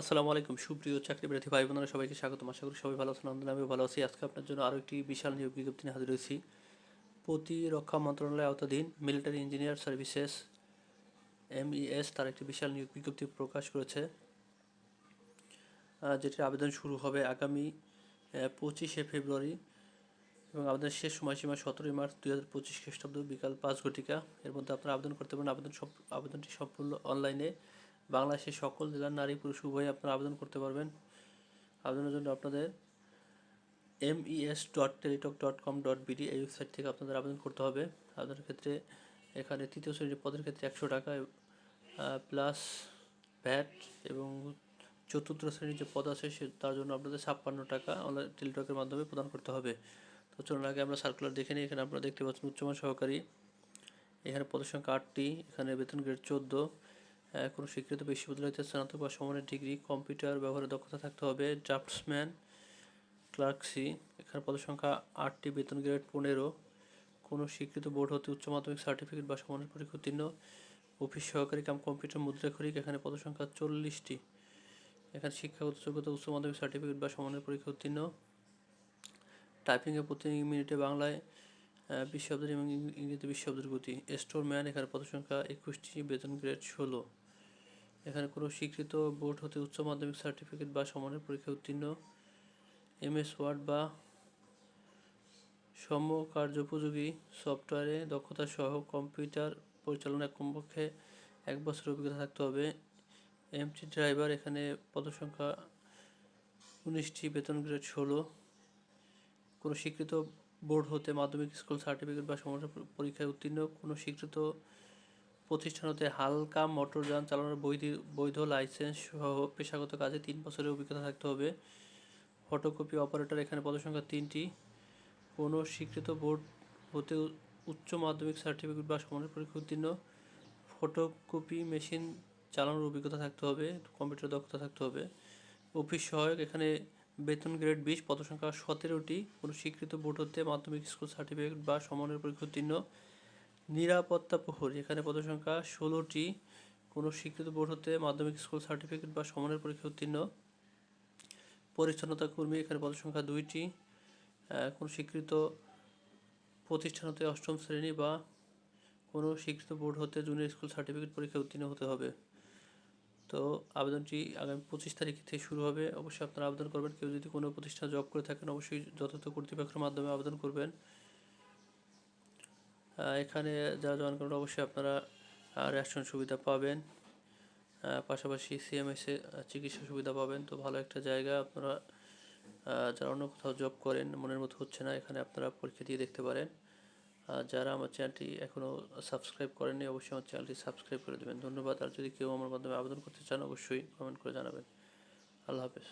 আসসালামু আলাইকুম। সুপ্রিয় চাকরি প্রার্থী ভাই বোনেরা, সবাইকে স্বাগতম। আশা করি সবাই ভালো আছেন আমিও ভালো আছি। আজকে আপনার জন্য আরও একটি বিশাল নিয়োগ বিজ্ঞপ্তি নিয়ে হাজির হয়েছি। প্রতিরক্ষা মন্ত্রণালয়ের আওতাধীন মিলিটারি ইঞ্জিনিয়ার সার্ভিসেস, এমইএস, তার একটি বিশাল নিয়োগ বিজ্ঞপ্তি প্রকাশ করেছে। যেটির আবেদন শুরু হবে আগামী পঁচিশে ফেব্রুয়ারি এবং আবেদনের শেষ সময়সীমা সতেরোই মার্চ দুই হাজার পঁচিশ খ্রিস্টাব্দ বিকাল পাঁচ ঘটিকা। এর মধ্যে আপনারা আবেদন করতে পারেন। আবেদন সব আবেদনটি সম্পূর্ণ অনলাইনে বাংলাদেশের সকল জেলার নারী পুরুষ উভয়ে আপনারা আবেদন করতে পারবেন। আবেদনের জন্য আপনাদের M ES dot Teletalk dot com dot BD এই ওয়েবসাইট থেকে আপনাদের আবেদন করতে হবে। আবেদনের ক্ষেত্রে এখানে তৃতীয় শ্রেণির পদের ক্ষেত্রে একশো টাকা প্লাস ভ্যাট এবং চতুর্থ শ্রেণির যে পদ আছে সে, তার জন্য আপনাদের ছাপ্পান্ন টাকা অনলাইন টেলিটকের মাধ্যমে প্রদান করতে হবে। তো চলুন আগে আমরা সার্কুলার দেখে নিই। এখানে আপনারা দেখতে পাচ্ছেন উচ্চমান সহকারী। এখানে পদের সংখ্যা আটটি, এখানে বেতন গ্রেড চোদ্দ কোনো স্বীকৃত বিশ্ববিদ্যালয়তে স্নাতক বা সমানের ডিগ্রি কম্পিউটার ব্যবহারে দক্ষতা থাকতে হবে। ড্রাফটসম্যান ক্লার্ক সি এখানে পদসংখ্যা আটটি বেতন গ্রেড পনেরো। কোনো স্বীকৃত বোর্ড হতে উচ্চ মাধ্যমিক সার্টিফিকেট বা সমানের পরীক্ষা উত্তীর্ণ। অফিস সহকারী কাম কম্পিউটার মুদ্রাক্ষরিক এখানে পদসংখ্যা চল্লিশটি। এখানে শিক্ষাগত যোগ্যতা উচ্চ মাধ্যমিক সার্টিফিকেট বা সমানের পরীক্ষা উত্তীর্ণ। টাইপিংয়ে প্রতি মিনিটে বাংলায় আহ, বিশ শব্দের এবং ইংরেজিতে বিশ শব্দের গতি। স্টোর ম্যান এখানে পদসংখ্যা একুশটি বেতন গ্রেড ষোলো। এখানে কোনো স্বীকৃত বোর্ড হতে উচ্চ মাধ্যমিক সার্টিফিকেট বা সমানের পরীক্ষা উত্তীর্ণ এমএস ওয়ার্ড বা সম কার্যোপযোগী সফটওয়্যারে দক্ষতা সহ কম্পিউটার পরিচালনায় কমপক্ষে এক বছর অভিজ্ঞতা থাকতে হবে। এমটি ড্রাইভার এখানে পদসংখ্যা উনিশটি, বেতন গ্রেড ষোলো। কোনো স্বীকৃত বোর্ড হতে মাধ্যমিক স্কুল সার্টিফিকেট বা সমাধান পরীক্ষায় উত্তীর্ণ, কোনো স্বীকৃত প্রতিষ্ঠান হতে হালকা মোটরযান চালানোর বৈধ বৈধ লাইসেন্স সহ পেশাগত কাজে তিন বছরের অভিজ্ঞতা থাকতে হবে। ফটোকপি অপারেটর এখানে পদসংখ্যা তিনটি। কোনো স্বীকৃত বোর্ড হতে উচ্চ মাধ্যমিক সার্টিফিকেট বা সমানের পরীক্ষা উত্তীর্ণ। ফটোকপি মেশিন চালানোর অভিজ্ঞতা থাকতে হবে কম্পিউটার দক্ষতা থাকতে হবে। অফিস সহায়ক, এখানে বেতন গ্রেড বিশ, পদসংখ্যা সতেরোটি। কোনো স্বীকৃত বোর্ড হতে মাধ্যমিক স্কুল সার্টিফিকেট বা সমানের পরীক্ষা উত্তীর্ণ। নিরাপত্তা প্রহরী, এখানে পদসংখ্যা ষোলোটি। কোনো স্বীকৃত বোর্ড হতে মাধ্যমিক স্কুল সার্টিফিকেট বা সমানের পরীক্ষা উত্তীর্ণ। পরিচ্ছন্নতা কর্মী, এখানে পদসংখ্যা দুইটি। কোনো স্বীকৃত প্রতিষ্ঠান হতে অষ্টম শ্রেণি বা কোনো স্বীকৃত বোর্ড হতে জুনিয়র স্কুল সার্টিফিকেট পরীক্ষা উত্তীর্ণ হতে হবে। তো আবেদনটি আগামী পঁচিশ তারিখ থেকে শুরু হবে। অবশ্যই আপনারা আবেদন করবেন। কেউ যদি কোনো প্রতিষ্ঠানে জব করে থাকেন, অবশ্যই যথাযথ কর্তৃপক্ষের মাধ্যমে আবেদন করবেন। এখানে যারা জয়েন করবেন, অবশ্যই আপনারা রেশন সুবিধা পাবেন। পাশাপাশি সিএমএসে চিকিৎসা সুবিধা পাবেন। তো ভালো একটা জায়গা আপনারা যারা অন্য কোথাও জব করেন, মনের মতো হচ্ছে না, এখানে আপনারা পরীক্ষা দিয়ে দেখতে পারেন। আর যারা আমার চ্যানেলটি এখনও সাবস্ক্রাইব করেননি, অবশ্যই আমার চ্যানেলটি সাবস্ক্রাইব করে দেবেন। ধন্যবাদ। আর যদি কেউ আমার মাধ্যমে আবেদন করতে চান, অবশ্যই কমেন্ট করে জানাবেন। আল্লাহ হাফেজ।